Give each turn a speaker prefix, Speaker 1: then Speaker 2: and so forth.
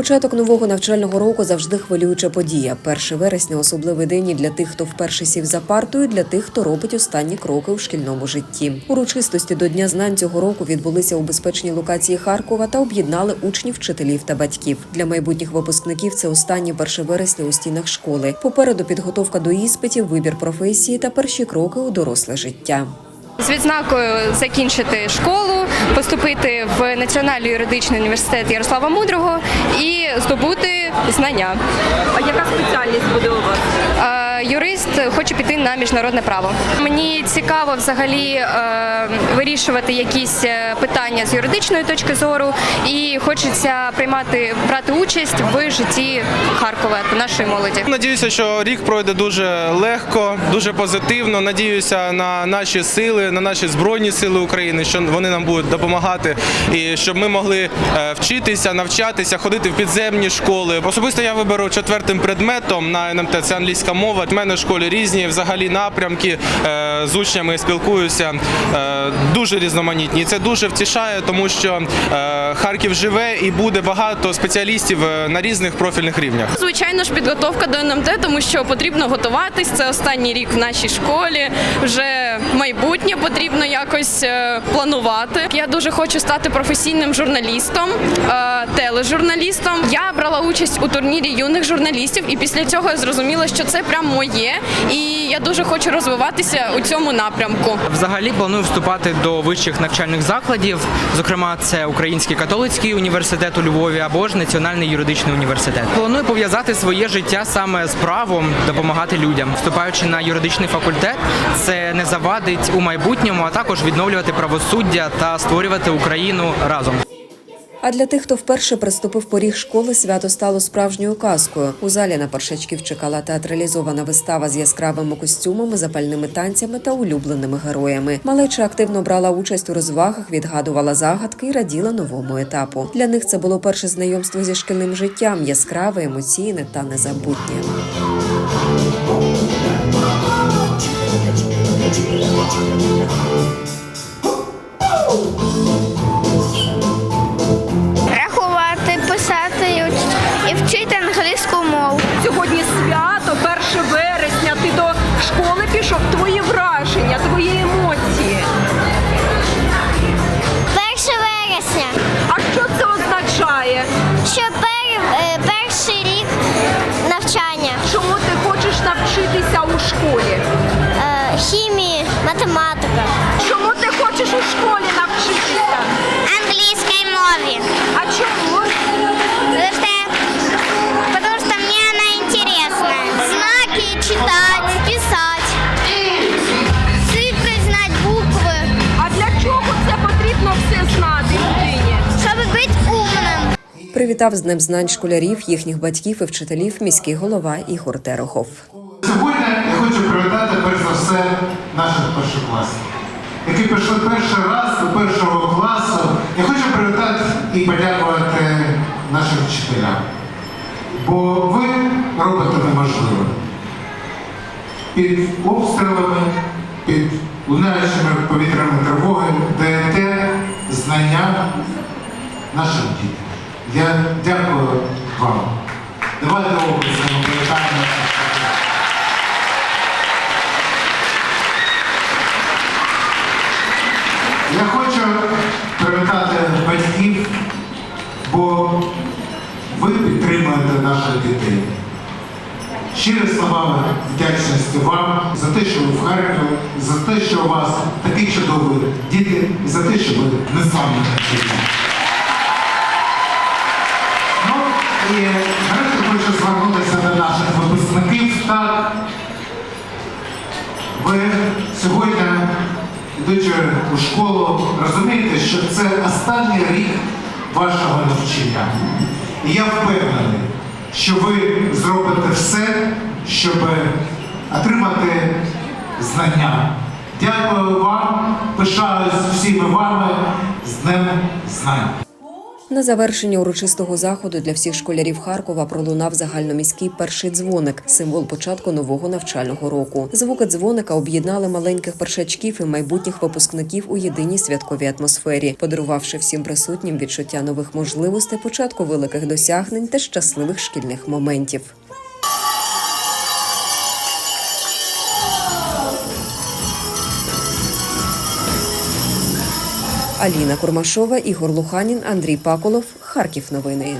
Speaker 1: Початок нового навчального року завжди хвилююча подія. 1 вересня особливий день і для тих, хто вперше сів за партою, для тих, хто робить останні кроки у шкільному житті. Урочистості до Дня знань цього року відбулися у безпечній локації Харкова та об'єднали учнів, вчителів та батьків. Для майбутніх випускників це останні 1 вересня у стінах школи. Попереду підготовка до іспитів, вибір професії та перші кроки у доросле життя.
Speaker 2: З відзнакою закінчити школу, поступити в Національний юридичний університет Ярослава Мудрого і здобути знання.
Speaker 3: А яка спеціальність буде у вас?
Speaker 2: Е, Юрист хоче піти на міжнародне право. Мені цікаво взагалі е, вирішувати якісь е, питання з юридичної точки зору, і хочеться приймати брати участь в житті Харкова нашої молоді.
Speaker 4: Надіюся, що рік пройде дуже легко, дуже позитивно. Надіюся на наші сили, на наші збройні сили України, що вони нам будуть допомагати, і щоб ми могли е, вчитися, навчатися, ходити в підземні школи. Особисто я виберу четвертим предметом на НМТ це англійська мова. У мене в школі різні взагалі напрямки. е, З учнями спілкуюся дуже різноманітні. І це дуже втішає, тому що е, Харків живе і буде багато спеціалістів е, на різних профільних рівнях.
Speaker 3: Звичайно ж, підготовка до НМТ, тому що потрібно готуватись. Це останній рік в нашій школі. Вже майбутнє потрібно якось е, планувати. Я дуже хочу стати професійним журналістом, тележурналістом. Я брала участь у турнірі юних журналістів, і після цього я зрозуміла, що це прям моє, і я дуже хочу розвиватися у цьому напрямку.
Speaker 5: Взагалі планую вступати до вищих навчальних закладів. Зокрема, це Український католицький університет у Львові або ж Національний юридичний університет. Планую пов'язати своє життя саме з правом, допомагати людям. Вступаючи на юридичний факультет, це не завадить у майбутньому, а також відновлювати правосуддя та створювати Україну разом.
Speaker 1: А для тих, хто вперше приступив поріг школи, свято стало справжньою казкою. У залі на першачків чекала театралізована вистава з яскравими костюмами, запальними танцями та улюбленими героями. Малеча активно брала участь у розвагах, відгадувала загадки і раділа новому етапу. Для них це було перше знайомство зі шкільним життям, яскраве, емоційне та незабутнє.
Speaker 6: рахувати,
Speaker 1: Привітав з Днем знань школярів, їхніх батьків і вчителів міський голова Ігор Терехов.
Speaker 7: Сьогодні я хочу привітати перш за все наших першокласників, які прийшли перший раз до першого класу. Я хочу привітати і подякувати нашим вчителям. Бо ви робите неможливе. Під обстрілами, під лунаючими повітряними тривоги даєте знання нашим дітям. Я дякую вам. Давайте образом привітаємо. Я хочу привітати батьків, бо ви підтримуєте наших дітей. Щирі слова вдячності вам за те, що ви в Харкові, за те, що у вас такі чудові діти, і за те, що ви не самі і хочу звернутися до наших випускників. Так, ви сьогодні, йдучи у школу, розумієте, що це останній рік вашого навчання. І я впевнений, що ви зробите все, щоб отримати знання. Дякую вам, пишаюсь всіми вами з Днем знань.
Speaker 1: На завершення урочистого заходу для всіх школярів Харкова пролунав загальноміський перший дзвоник, символ початку нового навчального року. Звуки дзвоника об'єднали маленьких першачків і майбутніх випускників у єдиній святковій атмосфері, подарувавши всім присутнім відчуття нових можливостей, початку великих досягнень та щасливих шкільних моментів. Аліна Курмашова, Ігор Луханін, Андрій Паколов. Харків новини.